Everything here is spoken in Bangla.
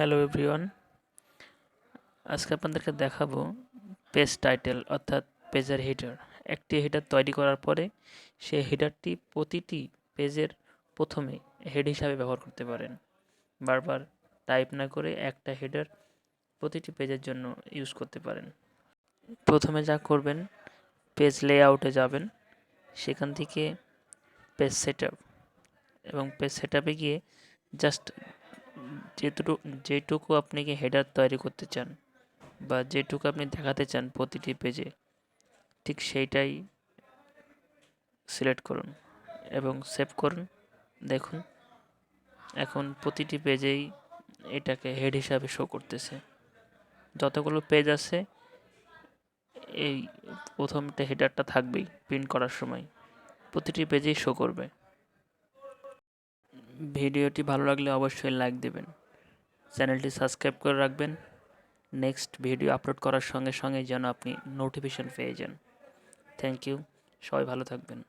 হ্যালো এভরিওয়ান আজকে আপনাদেরকে দেখাবো পেজ টাইটেল অর্থাৎ পেজের হিডার একটি হেডার তৈরি করার পরে সেই হেডারটি প্রতিটি পেজের প্রথমে হেড হিসাবে ব্যবহার করতে পারেন। বারবার টাইপ না করে একটা হেডার প্রতিটি পেজের জন্য ইউজ করতে পারেন। প্রথমে যা করবেন পেজ লেআউটে যাবেন। সেখান থেকে পেজ সেট এবং পেজ সেট গিয়ে জাস্ট যেটুকু যেটুকু আপনি কি হেডার তৈরি করতে চান বা যেটুকু আপনি দেখাতে চান প্রতিটি পেজে ঠিক সেইটাই সিলেক্ট করুন এবং সেভ করুন। দেখুন, এখন প্রতিটি পেজেই এটাকে হেড হিসাবে শো করতেছে। যতগুলো পেজ আছে, এই প্রথমটা হেডারটা থাকবেই প্রিন্ট করার সময়। প্রতিটি পেজেই শো করবে। ভিডিওটি ভালো লাগলে অবশ্যই লাইক দেবেন। চ্যানেলটি সাবস্ক্রাইব করে রাখবেন। নেক্সট ভিডিও আপলোড করার সঙ্গে সঙ্গে যেন আপনি নোটিফিকেশান পেয়ে যান। Thank you. সবাই ভালো থাকবেন।